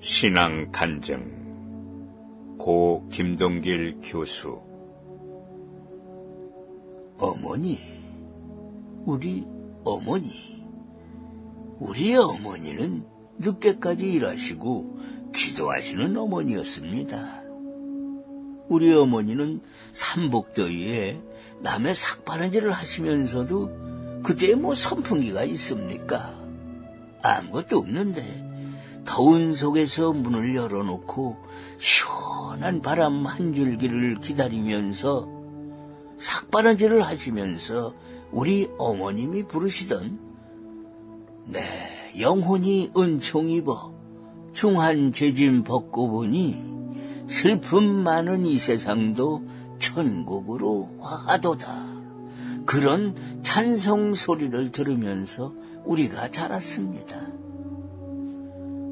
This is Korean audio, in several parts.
신앙 간증 고 김동길 교수 어머니, 우리 어머니. 우리 어머니는 늦게까지 일하시고 기도하시는 어머니였습니다. 우리 어머니는 삼복더위에 남의 삭바느질을 하시면서도 그때 뭐 선풍기가 있습니까? 아무것도 없는데 더운 속에서 문을 열어놓고 시원한 바람 한 줄기를 기다리면서 삭바느질을 하시면서 우리 어머님이 부르시던 내 영혼이 은총 입어 중한 재짐 벗고 보니 슬픔 많은 이 세상도 천국으로 화하도다. 그런 찬송 소리를 들으면서 우리가 자랐습니다.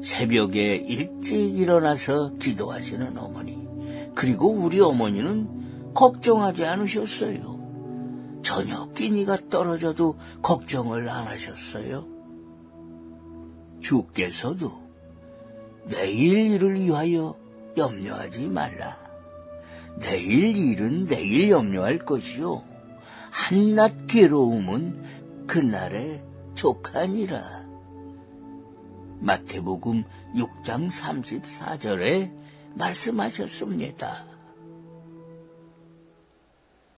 새벽에 일찍 일어나서 기도하시는 어머니, 그리고 우리 어머니는 걱정하지 않으셨어요. 저녁 끼니가 떨어져도 걱정을 안 하셨어요. 주께서도 내일 일을 위하여 염려하지 말라. 내일 일은 내일 염려할 것이요. 한낱 괴로움은 그날에 족하니라. 마태복음 6장 34절에 말씀하셨습니다.